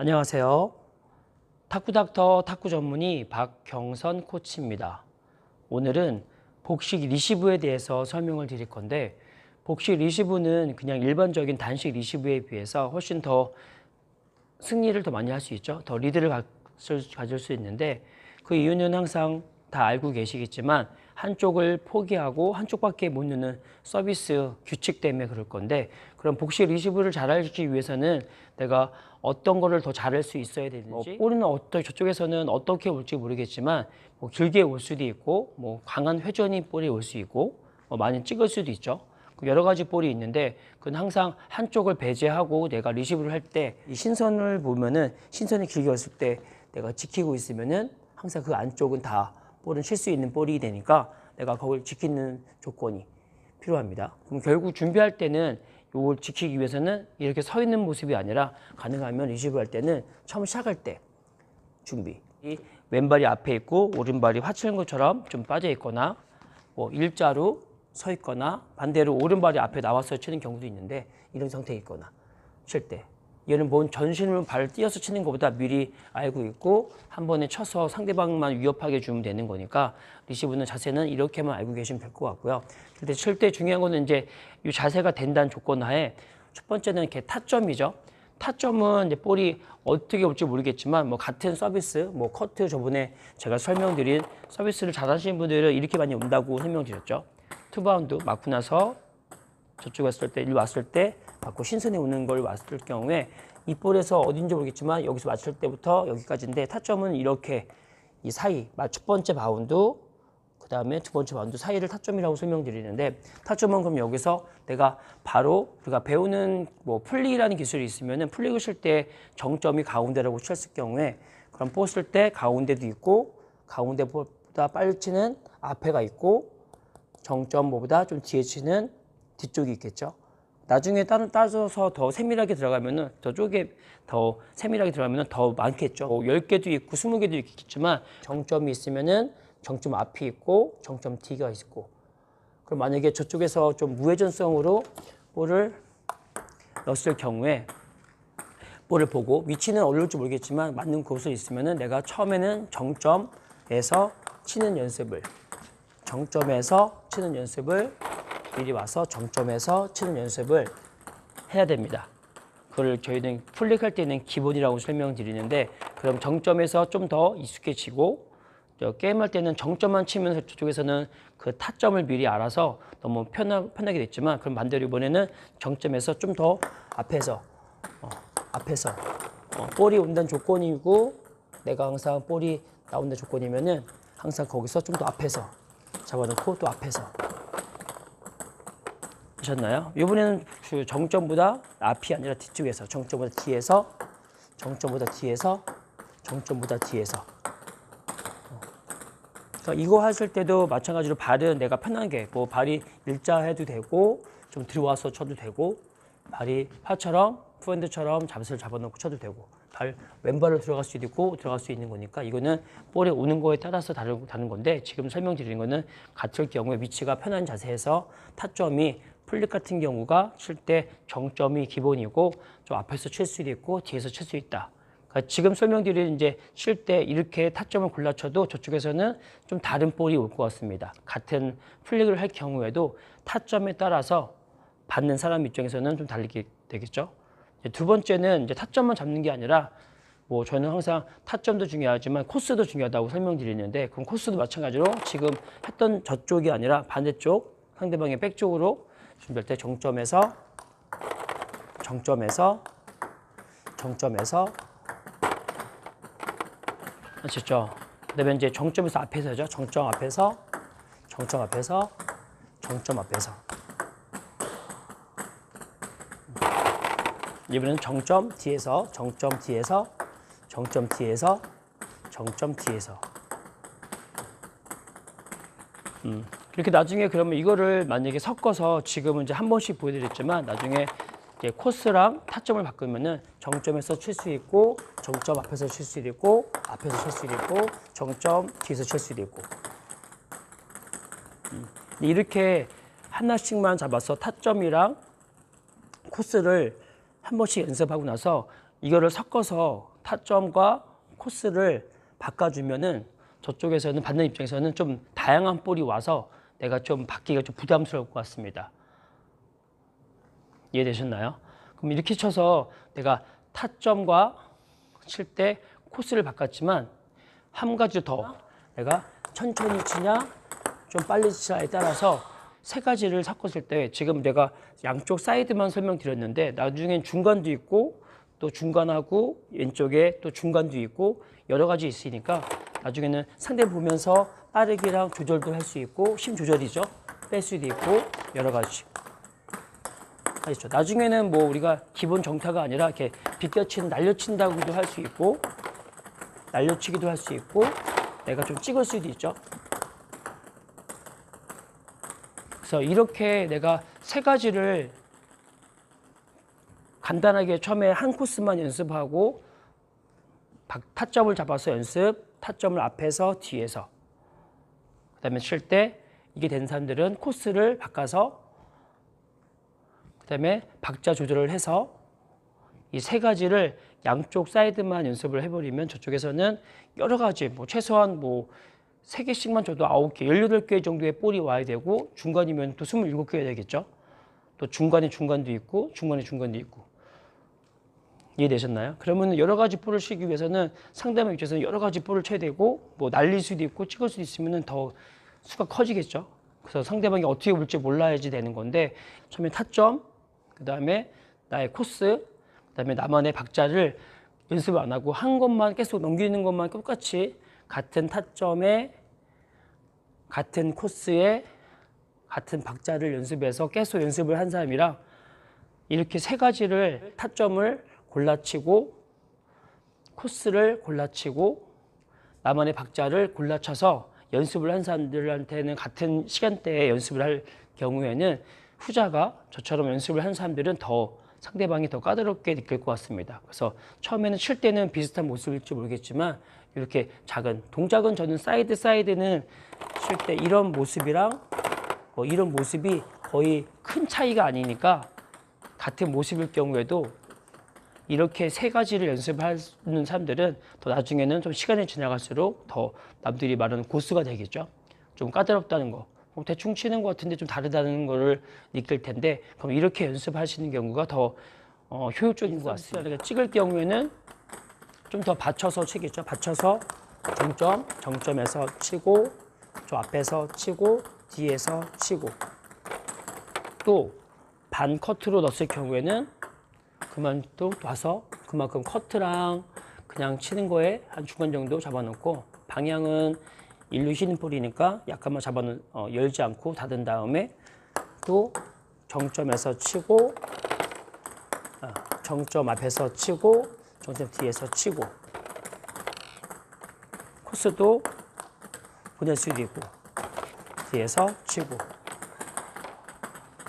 안녕하세요. 탁구닥터 탁구 전문의 박경선 코치입니다. 오늘은 복식 리시브에 대해서 설명을 드릴 건데 복식 리시브는 그냥 일반적인 단식 리시브에 비해서 훨씬 더 승리를 더 많이 할 수 있죠. 더 리드를 가질, 수 있는데 그 이유는 항상 다 알고 계시겠지만 한쪽을 포기하고 한쪽밖에 못 넣는 서비스 규칙 때문에 그럴 건데 그럼 복식 리시브를 잘 하기 위해서는 내가 어떤 거를 더 잘할 수 있어야 되는지 뭐 볼은 어떤 저쪽에서는 어떻게 올지 모르겠지만 뭐 길게 올 수도 있고 뭐 강한 회전이 볼이 올 수 있고 뭐 많이 찍을 수도 있죠. 그 여러 가지 볼이 있는데 그건 항상 한쪽을 배제하고 내가 리시브를 할 때 이 신선을 보면은 신선이 길게 왔을 때 내가 지키고 있으면은 항상 그 안쪽은 다 볼은 칠 수 있는 볼이 되니까 내가 그걸 지키는 조건이 필요합니다. 그럼 결국 준비할 때는 이걸 지키기 위해서는 이렇게 서 있는 모습이 아니라 가능하면 리시브 할 때는 처음 시작할 때 준비. 이 왼발이 앞에 있고 오른발이 화치는 것처럼 좀 빠져 있거나 뭐 일자로 서 있거나 반대로 오른발이 앞에 나와서 치는 경우도 있는데 이런 상태에 있거나 칠 때. 얘는 뭔 전신으로 발을 띄어서 치는 것보다 미리 알고 있고 한 번에 쳐서 상대방만 위협하게 주면 되는 거니까 리시브는 자세는 이렇게만 알고 계시면 될 것 같고요. 근데 칠 때 중요한 거는 이제 이 자세가 된다는 조건 하에 첫 번째는 이렇게 타점이죠. 타점은 이제 볼이 어떻게 올지 모르겠지만 뭐 같은 서비스, 뭐 커트 저번에 제가 설명드린 서비스를 잘하시는 분들은 이렇게 많이 온다고 설명드렸죠. 투바운드 맞고 나서 저쪽에 왔을 때, 일로 왔을 때 받고 신선에 오는 걸 왔을 경우에 이 볼에서 어딘지 모르겠지만 여기서 맞출 때부터 여기까지인데 타점은 이렇게 이 사이, 첫 번째 바운드, 그 다음에 두 번째 바운드 사이를 타점이라고 설명드리는데 타점은 그럼 여기서 내가 바로 우리가 배우는 뭐 플릭이라는 기술이 있으면 은 플릭을 칠 때 정점이 가운데라고 쳤을 경우에 그럼 뽑을 때 가운데도 있고 가운데보다 빨리 치는 앞에가 있고 정점보다 좀 뒤에 치는 뒤쪽이 있겠죠. 나중에 따, 따져서 더 세밀하게 들어가면은 저쪽에 더 세밀하게 들어가면은 더 많겠죠. 뭐 10개도 있고 20개도 있겠지만 정점이 있으면은 정점 앞이 있고 정점 뒤가 있고 그럼 만약에 저쪽에서 좀 무회전성으로 볼을 넣었을 경우에 볼을 보고 위치는 어려울지 모르겠지만 맞는 곳에 있으면은 내가 처음에는 정점에서 치는 연습을 정점에서 치는 연습을 미리 와서 정점에서 치는 연습을 해야 됩니다. 그걸 저희는 플릭할 때는 기본이라고 설명드리는데 그럼 정점에서 좀 더 익숙해지고 저 게임할 때는 정점만 치면서 저쪽에서는 그 타점을 미리 알아서 너무 편하, 편하게 됐지만 그럼 반대로 이번에는 정점에서 좀 더 앞에서 어, 앞에서 어, 볼이 온다는 조건이고 내가 항상 볼이 나온다는 조건이면은 항상 거기서 좀 더 앞에서 잡아놓고 또 앞에서 하셨나요? 이번에는 그 정점보다 앞이 아니라 뒤쪽에서 정점보다 뒤에서 정점보다 뒤에서 정점보다 뒤에서 이거 하실 때도 마찬가지로 발은 내가 편하게 뭐 발이 일자 해도 되고 좀 들어와서 쳐도 되고 발이 파처럼 프핸드처럼 잡스를 잡아놓고 쳐도 되고 발 왼발로 들어갈 수도 있고 들어갈 수 있는 거니까 이거는 볼에 오는 거에 따라서 다르, 다른 건데 지금 설명드리는 거는 같을 경우에 위치가 편한 자세에서 타점이 플립 같은 경우가 칠 때 정점이 기본이고 좀 앞에서 칠 수도 있고 뒤에서 칠 수 있다. 그러니까 지금 설명드린 이제 칠 때 이렇게 타점을 골라 쳐도 저쪽에서는 좀 다른 볼이 올 것 같습니다. 같은 플릭을 할 경우에도 타점에 따라서 받는 사람 입장에서는 좀 다르게 되겠죠. 두 번째는 이제 타점만 잡는 게 아니라 뭐 저는 항상 타점도 중요하지만 코스도 중요하다고 설명드리는데 그럼 코스도 마찬가지로 지금 했던 저쪽이 아니라 반대쪽 상대방의 백 쪽으로 준비할 때 정점에서 정점에서 정점에서 아시죠? 그다음에 이제 정점에서 앞에서죠. 정점 앞에서 정점 앞에서 정점 앞에서 이번에는 정점 뒤에서 정점 뒤에서 정점 뒤에서 정점 뒤에서 음, 그렇게 나중에 그러면 이거를 만약에 섞어서 지금은 이제 한 번씩 보여드렸지만 나중에 코스랑 타점을 바꾸면은 정점에서 칠 수 있고 정점 앞에서 칠수 있고 앞에서 칠수 있고 정점 뒤에서 칠수 있고. 음, 이렇게 하나씩만 잡아서 타점이랑 코스를 한 번씩 연습하고 나서 이거를 섞어서 타점과 코스를 바꿔주면은 저쪽에서는 받는 입장에서는 좀 다양한 볼이 와서 내가 좀 받기가 좀 부담스러울 것 같습니다. 이해되셨나요? 그럼 이렇게 쳐서 내가 타점과 칠 때 코스를 바꿨지만 한 가지 더 내가 천천히 치냐 좀 빨리 치냐에 따라서 세 가지를 섞었을 때 지금 내가 양쪽 사이드만 설명드렸는데 나중엔 중간도 있고 또 중간하고 왼쪽에 또 중간도 있고 여러 가지 있으니까 나중에는 상대 보면서 빠르기랑 조절도 할 수 있고 힘 조절이죠 뺄 수도 있고 여러 가지 아시죠? 나중에는 뭐 우리가 기본 정타가 아니라 이렇게 비껴치는 날려친다고도 할 수 있고 날려치기도 할 수 있고 내가 좀 찍을 수도 있죠. 그래서 이렇게 내가 세 가지를 간단하게 처음에 한 코스만 연습하고 박- 타점을 잡아서 연습, 타점을 앞에서 뒤에서 그다음에 칠 때 이게 된 사람들은 코스를 바꿔서 그다음에 박자 조절을 해서 이 세 가지를 양쪽 사이드만 연습을 해버리면 저쪽에서는 여러 가지 뭐 최소한 뭐세 개씩만 줘도 아홉 개, 열여덟 개 정도의 볼이 와야 되고 중간이면 또 스물일곱 개야 되겠죠. 또 중간에 중간도 있고 중간에 중간도 있고 이해되셨나요? 그러면 여러 가지 볼을 치기 위해서는 상대방 입장에서는 여러 가지 볼을 쳐야 되고 뭐 날릴 수도 있고 찍을 수도 있으면은 더 수가 커지겠죠. 그래서 상대방이 어떻게 볼지 몰라야지 되는 건데 처음에 타점, 그 다음에 나의 코스, 그 다음에 나만의 박자를 연습을 안 하고 한 것만 계속 넘기는 것만 똑같이 같은 타점에 같은 코스에 같은 박자를 연습해서 계속 연습을 한 사람이랑 이렇게 세 가지를 타점을 골라치고 코스를 골라치고 나만의 박자를 골라쳐서 연습을 한 사람들한테는 같은 시간대에 연습을 할 경우에는 후자가 저처럼 연습을 한 사람들은 더 상대방이 더 까다롭게 느낄 것 같습니다. 그래서 처음에는 칠 때는 비슷한 모습일지 모르겠지만 이렇게 작은 동작은 저는 사이드 사이드는 칠 때 이런 모습이랑 뭐 이런 모습이 거의 큰 차이가 아니니까 같은 모습일 경우에도 이렇게 세 가지를 연습하는 사람들은 더 나중에는 좀 시간이 지나갈수록 더 남들이 말하는 고수가 되겠죠. 좀 까다롭다는 거. 뭐 대충 치는 것 같은데 좀 다르다는 거를 느낄 텐데 그럼 이렇게 연습하시는 경우가 더 어, 효율적인 것 같습니다. 그러니까 찍을 경우에는 좀 더 받쳐서 치겠죠. 받쳐서 중점, 정점에서 치고 저 앞에서 치고 뒤에서 치고 또 반 커트로 넣었을 경우에는 그만 또 와서 그만큼 커트랑 그냥 치는 거에 한 중간 정도 잡아놓고 방향은 일루 휘는 볼이니까 약간만 잡아놓 어, 열지 않고 닫은 다음에 또 정점에서 치고 아, 정점 앞에서 치고 정점 뒤에서 치고. 코스도 보낼 수도 있고 뒤에서 치고.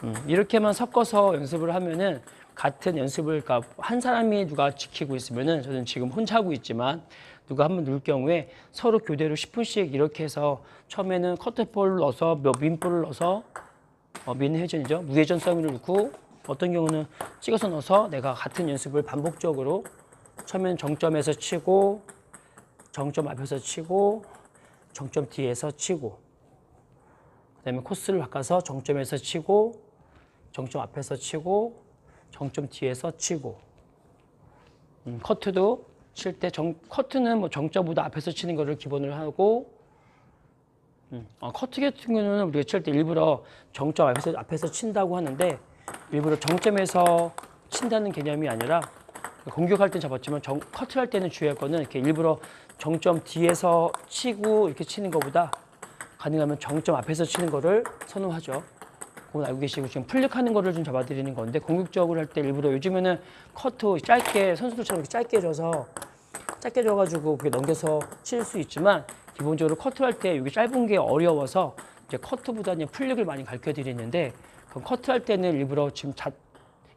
음, 이렇게만 섞어서 연습을 하면은 같은 연습을 한 사람이 누가 지키고 있으면은 저는 지금 혼자 하고 있지만 누가 한번 넣을 경우에 서로 교대로 10분씩 이렇게 해서 처음에는 커트볼을 넣어서 몇 민볼을 넣어서 어, 민회전이죠. 무회전 서브를 넣고 어떤 경우는 찍어서 넣어서 내가 같은 연습을 반복적으로 처음엔 정점에서 치고 정점 앞에서 치고 정점 뒤에서 치고 그 다음에 코스를 바꿔서 정점에서 치고 정점 앞에서 치고 정점 뒤에서 치고 음, 커트도 칠 때 커트는 뭐 정점보다 앞에서 치는 거를 기본으로 하고 음, 어, 커트 같은 경우는 우리가 칠 때 일부러 정점 앞에서 앞에서 친다고 하는데 일부러 정점에서 친다는 개념이 아니라 공격할 때 잡았지만 정, 커트할 때는 주의할 거는 이렇게 일부러 정점 뒤에서 치고 이렇게 치는 것보다 가능하면 정점 앞에서 치는 거를 선호하죠. 그건 알고 계시고 지금 풀릭하는 거를 좀 잡아드리는 건데 공격적으로 할 때 일부러 요즘에는 커트 짧게 선수들처럼 이렇게 짧게 줘서 짧게 줘가지고 그게 넘겨서 칠 수 있지만 기본적으로 커트할 때 여기 짧은 게 어려워서 이제 커트보다는 풀릭을 많이 가르쳐 드리는데 그럼 커트할 때는 일부러 지금 자,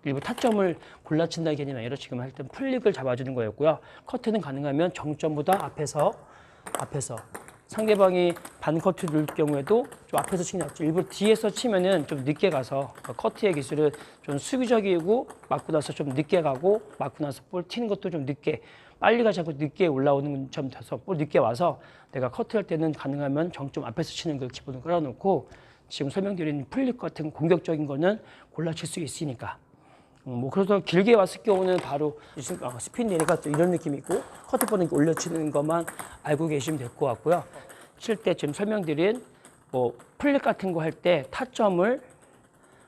일부 타점을 골라 친다는 개념이 아니라 지금 할때 풀릭을 잡아주는 거였고요. 커트는 가능하면 정점보다 앞에서 앞에서 상대방이 반커트 를 경우에도 좀 앞에서 치는 게 낫죠. 일부러 뒤에서 치면은 좀 늦게 가서 그 커트의 기술은 좀 수비적이고 맞고 나서 좀 늦게 가고 맞고 나서 볼 튀는 것도 좀 늦게 빨리 가지 않고 늦게 올라오는 점 돼서 볼 늦게 와서 내가 커트할 때는 가능하면 정점 앞에서 치는 걸 기본으로 끌어놓고 지금 설명드린 플립 같은 공격적인 거는 골라 칠 수 있으니까 음, 뭐 그래서 길게 왔을 경우는 바로 스- 어, 스핀 내리가 또 이런 느낌이 있고 커트 게 올려치는 것만 알고 계시면 될 것 같고요. 칠 때 지금 설명드린 뭐 플랫 같은 거 할 때 타점을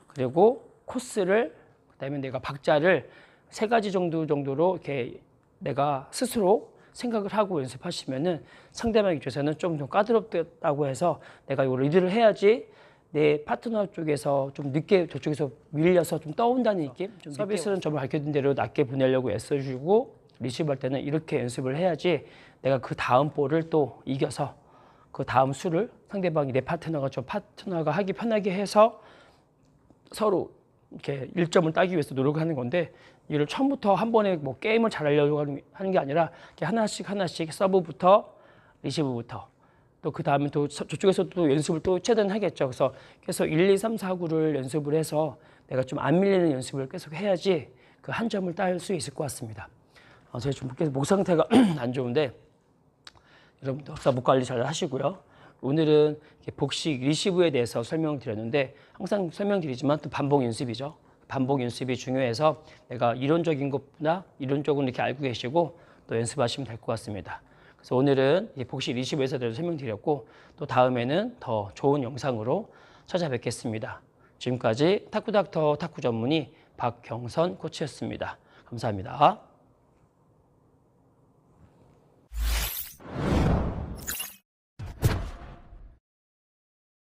그리고 코스를 그다음에 내가 박자를 세 가지 정도 정도로 이렇게 내가 스스로 생각을 하고 연습하시면은 상대방 입장에서는 좀 더 까다롭다고 해서 내가 이걸 리드를 해야지 내 파트너 쪽에서 좀 늦게 저쪽에서 밀려서 좀 떠온다는 느낌? 좀 서비스는 좀 밝혀진 대로 낮게 보내려고 애써주고 리시브할 때는 이렇게 연습을 해야지 내가 그 다음 볼을 또 이겨서 그 다음 수를 상대방이 내 파트너가 좀 파트너가 하기 편하게 해서 서로 이렇게 일점을 따기 위해서 노력하는 건데 이를 처음부터 한 번에 뭐 게임을 잘하려고 하는 게 아니라 이렇게 하나씩 하나씩 서브부터 리시브부터 또 그 다음에 또 서- 저쪽에서 또 연습을 또 최대한 하겠죠. 그래서 계속 1, 2, 3, 4, 9를 연습을 해서 내가 좀 안 밀리는 연습을 계속 해야지 그 한 점을 따일 수 있을 것 같습니다. 어, 제가 좀 목 상태가 안 좋은데 여러분도 역사 목 관리 잘 하시고요. 오늘은 복식 리시브에 대해서 설명드렸는데 항상 설명드리지만 또 반복 연습이죠. 반복 연습이 중요해서 내가 이론적인 것보다 이론적으로 이렇게 알고 계시고 또 연습하시면 될 것 같습니다. 그래서 오늘은 이 복식 리시브에서 대해서 설명드렸고 또 다음에는 더 좋은 영상으로 찾아뵙겠습니다. 지금까지 탁구닥터 탁구 전문의 박경선 코치였습니다. 감사합니다.